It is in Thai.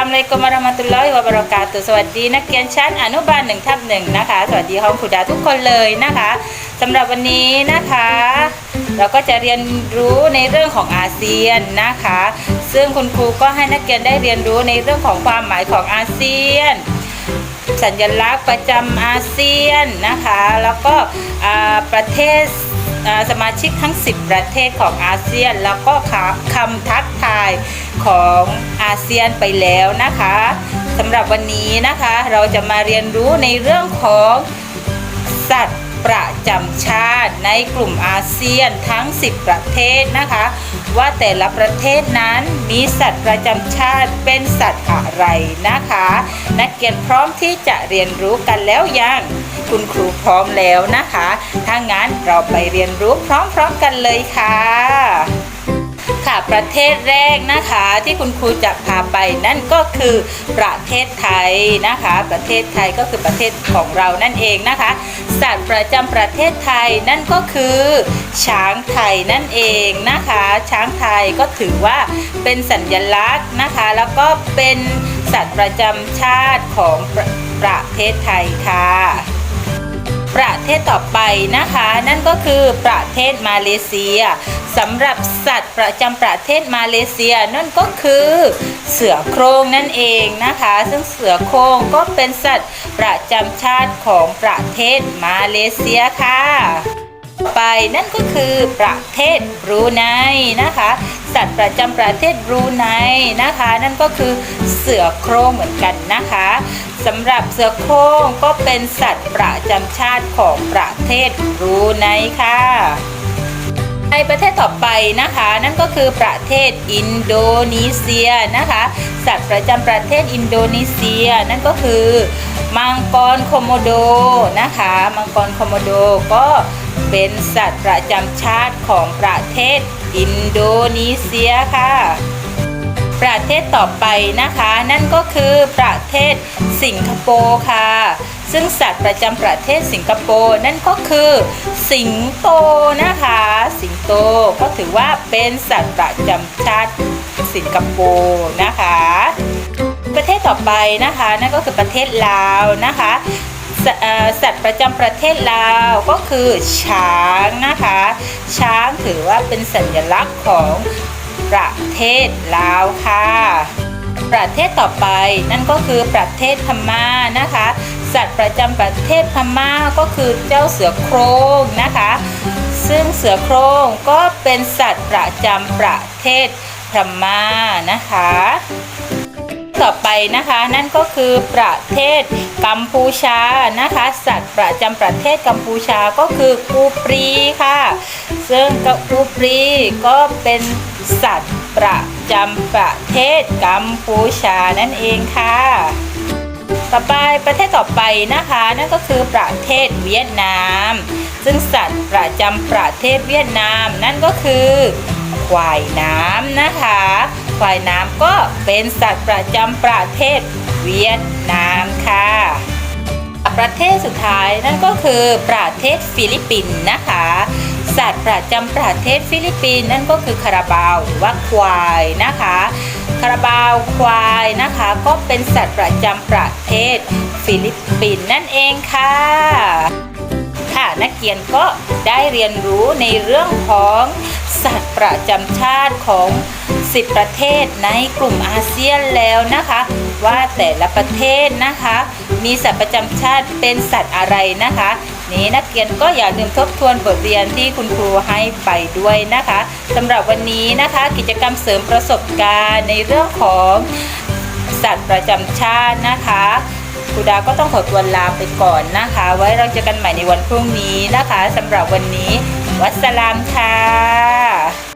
ลามเลยกุมวะเราะห์มาตุลลอยวะบราะกาตุสวัสดีนักเรียนชั้นอนุบาลหนึ่งทับหนึ่งนะคะ สวัสดีห้องครูดาทุกคนเลยนะคะสำหรับวันนี้นะคะ เราก็จะเรียนรู้ในเรื่องของอาเซียนนะคะ ซึ่งคุณครูก็ให้นักเรียนได้เรียนรู้ในเรื่องของความหมายของอาเซียน สัญลักษณ์ประจำอาเซียนนะคะ แล้วก็ประเทศสมาชิกทั้ง 10 ประเทศของอาเซียน แล้วก็คำคำทักทายของอาเซียนไปแล้วนะคะสำหรับวันนี้นะคะเราจะมาเรียนรู้ในเรื่องของสัตว์ ประจำชาติในกลุ่มอาเซียนทั้ง 10 ประเทศนะคะ ว่าแต่ละประเทศนั้นมีสัตว์ประจำชาติเป็นสัตว์อะไรนะคะ นักเรียนพร้อมที่จะเรียนรู้กันแล้วยังคุณครูพร้อมแล้วนะคะ ถ้างั้นเราไปเรียนรู้พร้อมๆกันเลยค่ะค่ะ ประเทศแรกนะคะที่คุณครูจะพาไปนั่นก็คือประเทศไทยนะคะ ประเทศไทยก็คือประเทศของเรานั่นเองนะคะ สัตว์ประจำประเทศไทยนั่นก็คือช้างไทยนั่นเองนะคะ ช้างไทยก็ถือว่าเป็นสัญลักษณ์นะคะ แล้วก็เป็นสัตว์ประจำชาติของประประเทศไทยค่ะ ประเทศต่อไปนะคะ นั่นก็คือประเทศมาเลเซียสำหรับสัตว์ประจำประเทศมาเลเซียนั่นก็คือเสือโคร่งนั่นเองนะคะ ซึ่งเสือโคร่งก็เป็นสัตว์ประจำชาติของประเทศมาเลเซียค่ะไปนั่นก็คือประเทศบรูไนนะคะ สัตว์ประจำประเทศบรูไนนะคะ นั่นก็คือเสือโคร่งเหมือนกันนะคะสำหรับเสือโคร่งก็เป็นสัตว์ประจำชาติของประเทศบรูไนค่ะในประเทศต่อไปนะคะ นั่นก็คือประเทศอินโดนีเซียนะคะ สัตว์ประจำประเทศอินโดนีเซีย นั่นก็คือมังกรโคโมโดนะคะมังกรโคโมโดก็เป็นสัตว์ประจำชาติของประเทศ อินโดนีเซียค่ะ ประเทศต่อไปนะคะ นั่นก็คือประเทศสิงคโปร์ค่ะ ซึ่งสัตว์ประจำประเทศสิงคโปร์นั่นก็คือ สิงโตนะคะ สิงโตก็ถือว่าเป็นสัตว์ประจำชาติสิงคโปร์นะคะประเทศต่อไปนะคะ นั่นก็คือประเทศลาวนะคะ สัตว์ประจำประเทศลาวก็คือช้างนะคะ ช้างถือว่าเป็นสัญลักษณ์ของประเทศลาวค่ะ ประเทศต่อไปนั่นก็คือประเทศพม่านะคะ สัตว์ประจำประเทศพม่าก็คือเจ้าเสือโคร่งนะคะ ซึ่งเสือโคร่งก็เป็นสัตว์ประจำประเทศพม่านะคะ ต่อไปนะคะ นั่นก็คือประเทศกัมพูชานะคะ สัตว์ประจำประเทศกัมพูชาก็คือกูปรีค่ะ ซึ่งกูปรีก็เป็นสัตว์ประจำประเทศกัมพูชานั่นเองค่ะต่อไปประเทศต่อไปนะคะ นั่นก็คือประเทศเวียดนาม ซึ่งสัตว์ประจำประเทศเวียดนาม นั่นก็คือควายน้ำนะคะ ควายน้ำก็เป็นสัตว์ประจำประเทศเวียดนามค่ะ ประเทศสุดท้ายนั่นก็คือประเทศฟิลิปปินส์นะคะ สัตว์ประจำประเทศฟิลิปปินส์นั่นก็คือคาราบาวหรือว่าควายนะคะคาราบาวควายนะคะก็เป็นสัตว์ประจำประเทศฟิลิปปินส์นั่นเองค่ะ ค่ะนักเรียนก็ได้เรียนรู้ในเรื่องของสัตว์ประจำชาติของ 10 ประเทศในกลุ่มอาเซียนแล้วนะคะ ว่าแต่ละประเทศนะคะ มีสัตว์ประจำชาติเป็นสัตว์อะไรนะคะ นี้นักเรียนก็อย่าลืมทบทวนบทเรียนที่คุณครูให้ไปด้วยนะคะสำหรับวันนี้นะคะกิจกรรมเสริมประสบการณ์ในเรื่องของสัตว์ประจำชาตินะคะครูดาก็ต้องขอตัวลาไปก่อนนะคะ ไว้เราเจอกันใหม่ในวันพรุ่งนี้นะคะสำหรับวันนี้ วัสสลามค่ะ